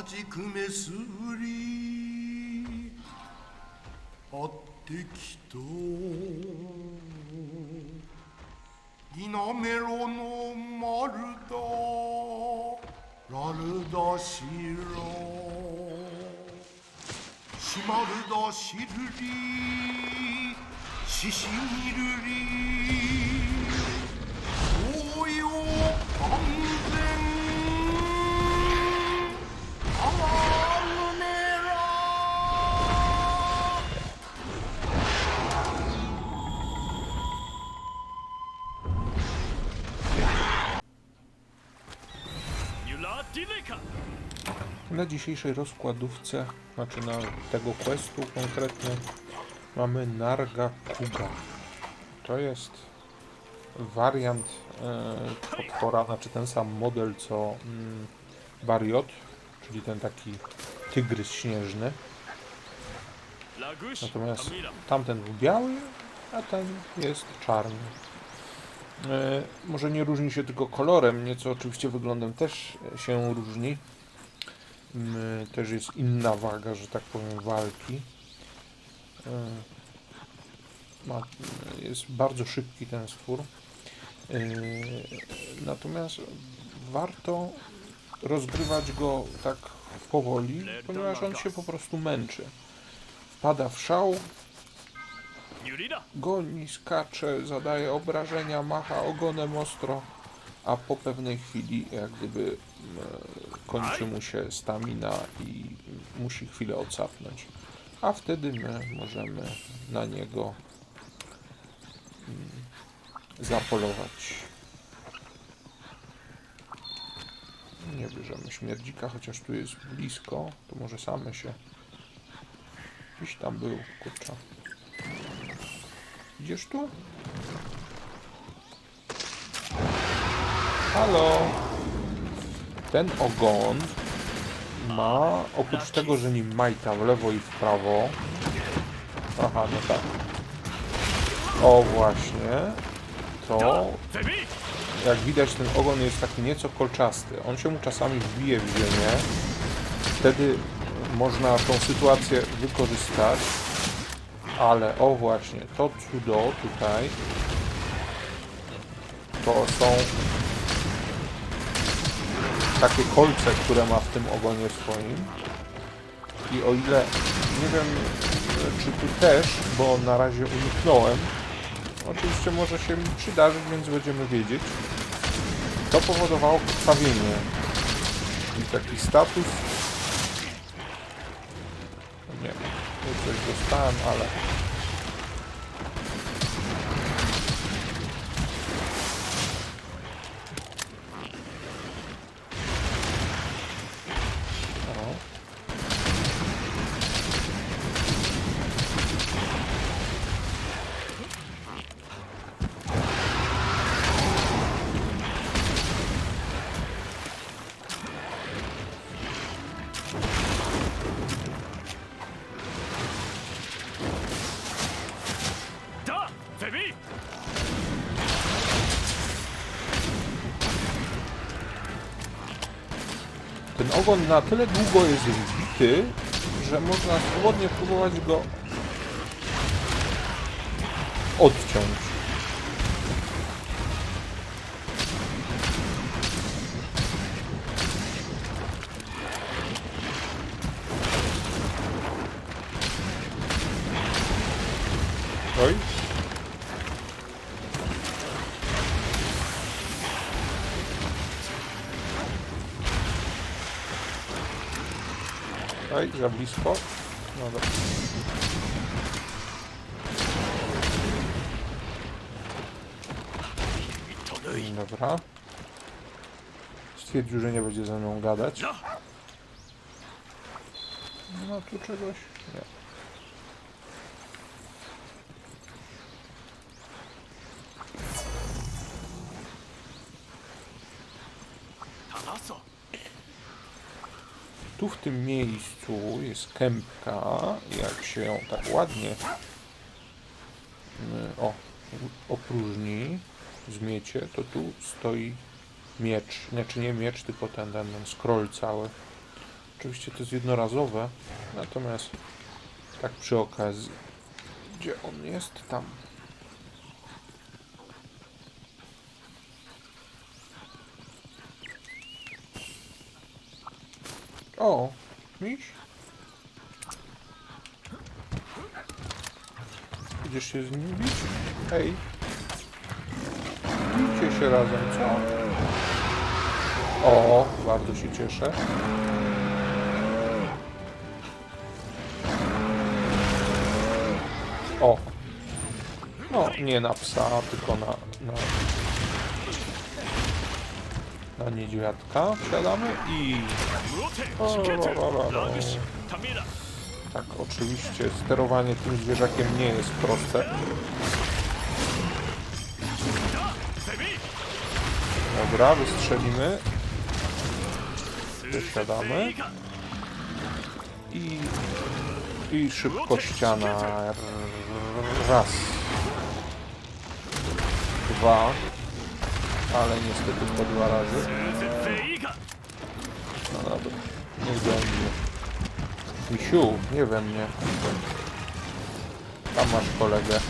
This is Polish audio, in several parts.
メくめすり。あってきといなめろのまるだ。ラルだしらしマルだしるりししみるり Na dzisiejszej rozkładówce, znaczy na tego questu konkretnie, mamy Narga Kuga. To jest wariant e, potwora, znaczy ten sam model co mm, Bariot, czyli ten taki tygrys śnieżny. Natomiast tamten był biały, a ten jest czarny. E, może nie różni się tylko kolorem, nieco oczywiście wyglądem też się różni. Też jest inna waga, że tak powiem, walki. Ma, jest bardzo szybki ten stwór. Natomiast warto rozgrywać go tak powoli, ponieważ on się po prostu męczy. Pada w szał, goni, skacze, zadaje obrażenia, macha ogonem ostro, a po pewnej chwili jak gdyby kończy mu się stamina i musi chwilę odsapnąć. A wtedy my możemy na niego mm, zapolować. Nie bierzemy śmierdzika, chociaż tu jest blisko, to może same się gdzieś tam był, kurczę. Idziesz tu? Halo? Ten ogon ma, oprócz tego, że nim majta w lewo i w prawo. Aha, no tak. O, właśnie. To, Febi! jak widać, ten ogon jest taki nieco kolczasty. On się mu czasami wbije w ziemię. Wtedy można tą sytuację wykorzystać. Ale o właśnie, to cudo tutaj to są takie kolce, które ma w tym ogonie swoim. I o ile nie wiem, czy tu też, bo na razie uniknąłem, oczywiście może się mi przydarzyć, więc będziemy wiedzieć. To powodowało krwawienie. I taki status. Nie wiem, coś dostałem, ale. Ten ogon na tyle długo jest wbity, że można swobodnie próbować go odciąć. Oj, za blisko. No dobra. Dobra. Stwierdził, że nie będzie ze mną gadać. No! Nie ma tu czegoś? Nie. Tu w tym miejscu jest kępka. Jak się ją tak ładnie o, opróżni, zmiecie, to tu stoi miecz. Znaczy nie miecz, tylko ten, ten, ten scroll cały. Oczywiście to jest jednorazowe, natomiast tak przy okazji. Gdzie on jest? Tam. O, miś? Idziesz się z nim bić? Hej. Bijcie się razem, co? O, bardzo się cieszę. O. No, nie na psa, tylko na, na, na niedźwiadka wsiadamy i... O. Tak, oczywiście sterowanie tym zwierzakiem nie jest proste. Dobra, wystrzelimy. Wysiadamy. I... I szybko ściana. Raz. Dwa ale niestety po razy. No dobra, niech będzie. Misiu, nie we mnie. Tam masz kolegę.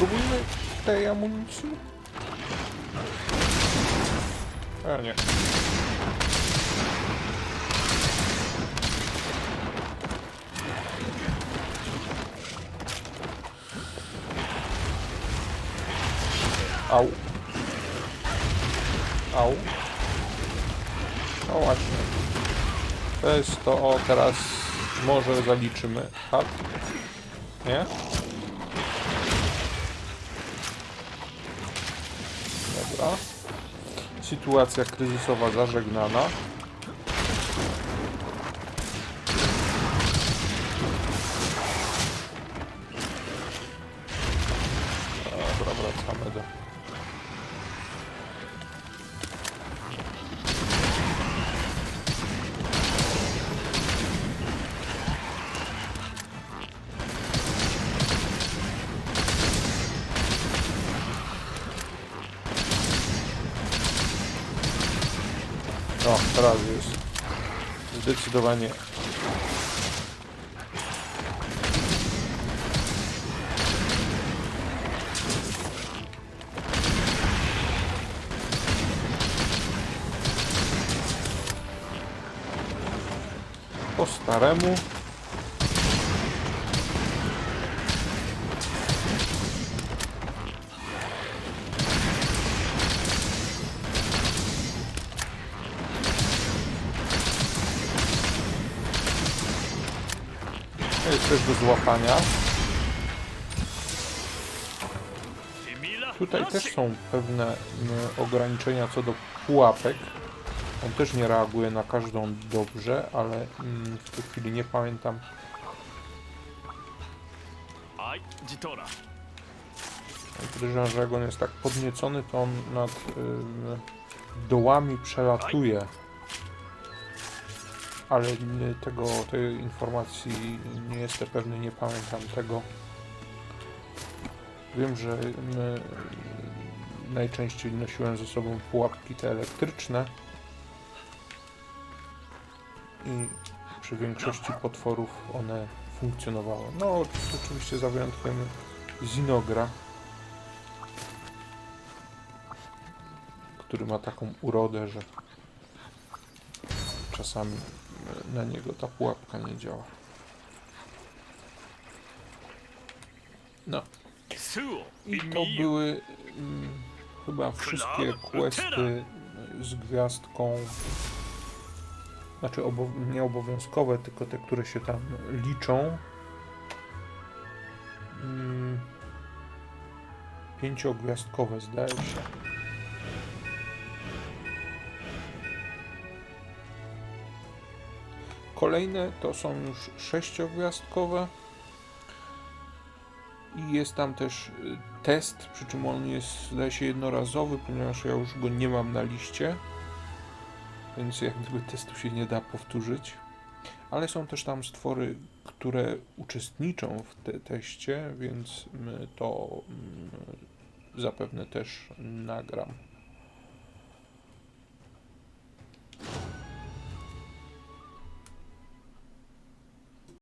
Spróbujmy tej amunicji? A nie. Au. Au. No właśnie. To jest to, o teraz może zaliczymy. Hat. Nie? Sytuacja kryzysowa zażegnana. O, teraz jest zdecydowanie po staremu. To jest też do złapania. Tutaj też są pewne mm, ograniczenia co do pułapek. On też nie reaguje na każdą dobrze, ale mm, w tej chwili nie pamiętam. Podejrzewam, że jak on jest tak podniecony, to on nad dołami przelatuje. Ale tego, tej informacji nie jestem pewny, nie pamiętam tego. Wiem, że ym, najczęściej nosiłem ze sobą pułapki te elektryczne. I przy większości potworów one funkcjonowały. No, oczywiście za wyjątkiem Zinogra. który ma taką urodę, że czasami e, na niego ta pułapka nie działa. No. I to były mm, chyba wszystkie questy z gwiazdką. Znaczy obo nie obowiązkowe, tylko te, które się tam liczą. Mm, pięciogwiazdkowe zdaje się. Kolejne to są już sześciogwiazdkowe. I jest tam też y, test, przy czym on jest zdaje się jednorazowy, ponieważ ja już go nie mam na liście. Więc jak gdyby testu się nie da powtórzyć. Ale są też tam stwory, które uczestniczą w te teście, więc to mm, zapewne też nagram.